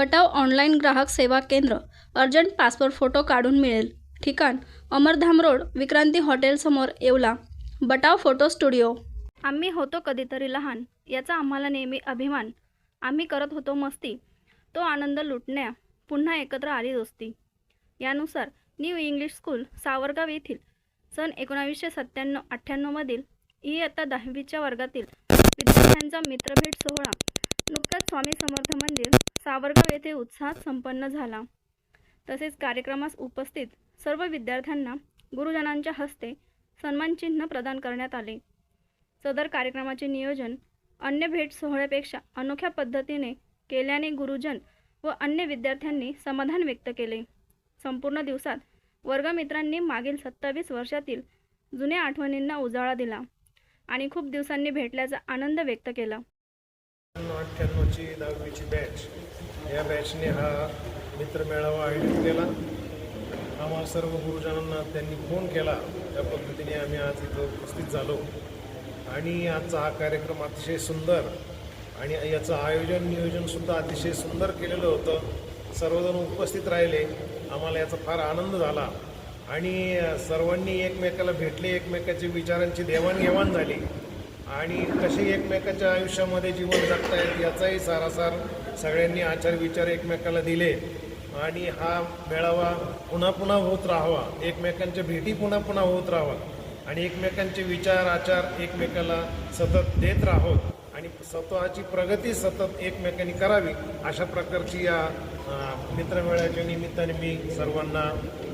बटाव online ग्राहक सेवा केंद्र अर्जंट पासपोर्ट फोटो काढून मिळेल. ठिकाण अमरधाम रोड विक्रांती हॉटेलसमोर येवला. Batav photo studio. आम्ही होतो कधीतरी लहान याचा आम्हाला नेहमी अभिमान. आम्ही करत होतो मस्ती. तो आनंद लुटण्या पुन्हा एकत्र आली दोस्ती. यानुसार न्यू इंग्लिश स्कूल सावरगाव येथील सन एकोणावीसशे सत्त्याण्णव अठ्ठ्याण्णवमधील इयत्ता दहावीच्या वर्गातील विद्यार्थ्यांचा मित्रभेट सोहळा. नुकताच स्वामी समर्थ मंदिर सावरगाव येथे उत्साहात संपन्न झाला. तसेच कार्यक्रमास उपस्थित सर्व विद्यार्थ्यांना गुरुजनांच्या हस्ते सन्मानचिन्ह प्रदान करण्यात आले. सदर कार्यक्रमाचे नियोजन अन्य भेट सोहळ्यापेक्षा अनोख्या पद्धतीने केल्याने गुरुजन व अन्य विद्यार्थ्यांनी समाधान व्यक्त केले. संपूर्ण दिवसात वर्गमित्रांनी मागील सत्तावीस वर्षातील जुन्या आठवणींना उजाळा दिला आणि खूप दिवसांनी भेटल्याचा आनंद व्यक्त केला. अठ्ठ्याण्णवची दहावीची बॅच या बॅचने हा मित्रमेळावा आयोजित केला. आम्हाला सर्व गुरुजनांना त्यांनी फोन केला. त्या पद्धतीने आम्ही आज इथं उपस्थित झालो. आणि आजचा हा कार्यक्रम अतिशय सुंदर आणि याचं आयोजन नियोजनसुद्धा अतिशय सुंदर केलेलं होतं. सर्वजण उपस्थित राहिले. आम्हाला याचा फार आनंद झाला. आणि सर्वांनी एकमेकाला भेटले. एकमेकाचे विचारांची देवाणघेवाण झाली. आणि कसे एकमेकाच्या आयुष्यामध्ये जीवन जगतायत याचाही सारासार सगळ्यांनी आचार विचार एकमेकाला दिले. आणि हा मेळावा पुन्हा पुन्हा होत राहावा. एकमेकांच्या भेटी पुन्हा पुन्हा होत राहावा आणि एकमेकांचे विचार आचार एकमेकाला सतत देत राहोत आणि स्वतःची प्रगती सतत एकमेकांनी करावी अशा प्रकारची या मित्रमेळाच्या मित्रमेळ्याच्या निमित्ताने मी सर्वांना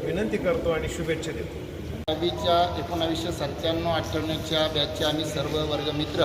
विनंती करतो आणि शुभेच्छा देतो. दहावीच्या एकोणावीसशे सत्त्याण्णव अठ्ठ्याण्णवच्या बॅचचे आम्ही सर्व वर्ग मित्र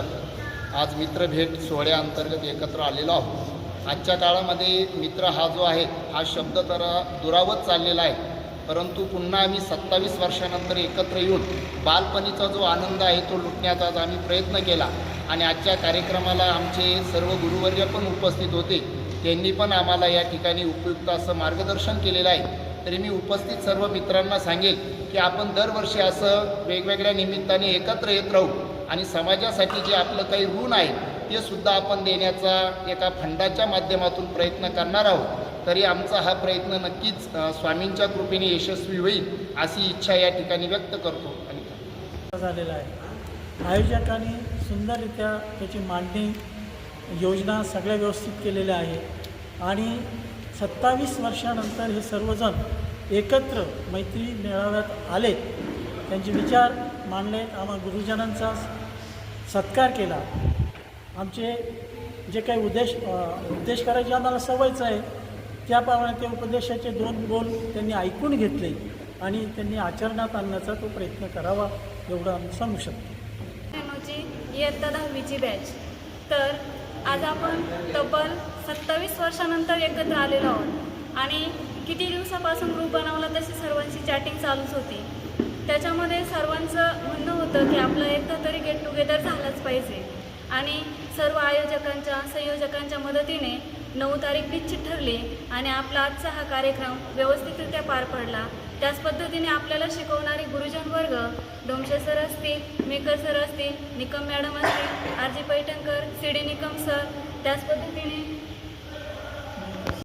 आज मित्रभेट सोहळ्याअंतर्गत एकत्र आलेलो आहोत. आजच्या काळामध्ये मित्र हा जो आहे हा शब्द तर दुरावत चाललेला आहे परंतु पुन्हा आम्ही सत्तावीस वर्षानंतर एकत्र येऊन बालपणीचा जो आनंद आहे तो लुटण्याचा आज आम्ही प्रयत्न केला. आणि आजच्या कार्यक्रमाला आमचे सर्व गुरुवर्य पण उपस्थित होते. त्यांनी पण आम्हाला या ठिकाणी उपयुक्त असं मार्गदर्शन केलेलं आहे. तरी मी उपस्थित सर्व मित्रांना सांगेल की आपण दरवर्षी असं वेगवेगळ्या निमित्ताने एकत्र येत राहू आणि समाजासाठी जे आपलं काही ऋण आहे ते सुद्धा आपण देण्याचा एका फंडाच्या माध्यमातून प्रयत्न करणार आहोत. तरी आमचा हा प्रयत्न नक्कीच स्वामींच्या कृपेने यशस्वी होईल अशी इच्छा या ठिकाणी व्यक्त करतो. आणि झालेला आहे. आयोजकांनी सुंदररित्या त्याची मांडणी योजना सगळ्या व्यवस्थित केलेल्या आहे आणि सत्तावीस वर्षानंतर हे सर्वजण एकत्र मैत्री मेळाव्यात आले. त्यांचे विचार मांडले. आम्हा गुरुजनांचा सत्कार केला. आमचे जे काही उद्देश उद्देश करायची आम्हाला सवयच आहे त्याप्रमाणे ते उपदेशाचे दोन बोल त्यांनी ऐकून घेतले आणि त्यांनी आचरणात आणण्याचा तो प्रयत्न करावा एवढं आम्ही सांगू शकतो. इयत्ता दहावीची बॅच तर आज आपण तब्बल सत्तावीस वर्षानंतर एकत्र आलेलो आहोत. आणि किती दिवसापासून ग्रुप बनवला तशी सर्वांची चॅटिंग चालूच होती. त्याच्यामध्ये सर्वांचं म्हणणं होतं की आपलं एकदा तरी गेट टुगेदर झालंच पाहिजे. आणि सर्व आयोजकांच्या संयोजकांच्या मदतीने नऊ तारीख निश्चित ठरली आणि आपला आजचा हा कार्यक्रम व्यवस्थितरित्या पार पडला. त्याच पद्धतीने आपल्याला शिकवणारे गुरुजन वर्ग डोमशे सर असतील मेकर सर असतील निकम मॅडम असतील R G Paithankar C D Nikam sir त्याच पद्धतीने